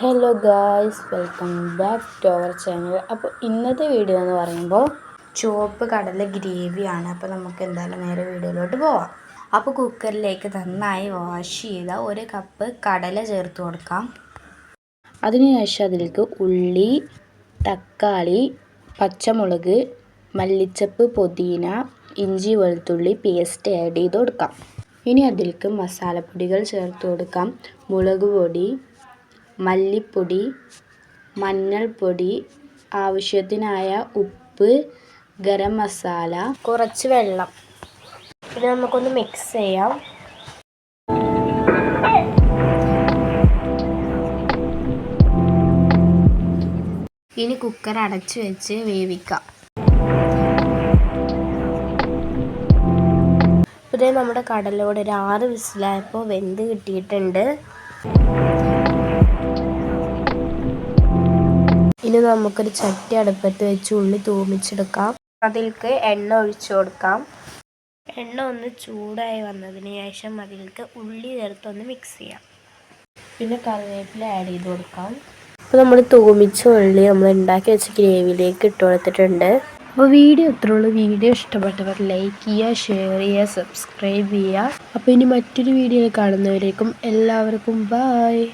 Hello guys welcome back to our channel അപ്പോൾ ഇന്നത്തെ video എന്ന് പറയുമ്പോൾ ചുവപ്പ് കടല ഗ്രേവിയാണ് അപ്പോൾ നമുക്ക് എന്തായാലും നേരെ വീഡിയോയിലോട്ട് പോവാം. അപ്പോൾ കുക്കറിലേക്ക് നന്നായി വാഷ് ചെയ്ത ഒരു കപ്പ് കടല ചേർത്ത് കൊടുക്കാം. അതിനുശേഷം അതിലേക്ക് ഉള്ളി തക്കാളി പച്ചമുളക് മല്ലിച്ചപ്പ് പുതിന ഇഞ്ചി വെളുത്തുള്ളി പേസ്റ്റ് ആഡ് ചെയ്ത് കൊടുക്കാം. ഇനി അതിലേക്ക് മസാലപ്പൊടികൾ ചേർത്ത് കൊടുക്കാം. മുളക് പൊടി മല്ലിപ്പൊടി മഞ്ഞൾപ്പൊടി ആവശ്യത്തിനായ ഉപ്പ് ഗരം മസാല കുറച്ച് വെള്ളം. ഇത് നമുക്കൊന്ന് മിക്സ് ചെയ്യാം. ഇനി കുക്കർ അടച്ചു വെച്ച് വേവിക്കാം. ഇതേ നമ്മുടെ കടലോട് ഒരു ആറ് വിസിലായപ്പോൾ വെന്ത് കിട്ടിയിട്ടുണ്ട്. ഇനി നമുക്കൊരു ചട്ടി അടുപ്പത്ത് വെച്ച് ഉള്ളി തൂമിച്ചെടുക്കാം. അതിൽക്ക് എണ്ണ ഒഴിച്ചു കൊടുക്കാം. എണ്ണ ഒന്ന് ചൂടായി വന്നതിന് ശേഷം അതിൽക്ക് ഉള്ളി ചേർത്തൊന്ന് മിക്സ് ചെയ്യാം. പിന്നെ കറിവേപ്പില ആഡ് ചെയ്ത് കൊടുക്കാം. അപ്പോൾ നമ്മൾ തൂമിച്ച ഉള്ളി നമ്മൾ ഉണ്ടാക്കി വെച്ച ഗ്രേവിയിലേക്ക് ഇട്ട് കൊടുത്തിട്ടുണ്ട്. അപ്പോൾ വീഡിയോ ഇത്രയുള്ളൂ വീഡിയോ ഇഷ്ടപ്പെട്ടവർ ലൈക്ക് ചെയ്യുക ഷെയർ ചെയ്യുക സബ്സ്ക്രൈബ് ചെയ്യുക. അപ്പോൾ ഇനി മറ്റൊരു വീഡിയോയിൽ കാണുന്നവരേക്കും എല്ലാവർക്കും ബായ്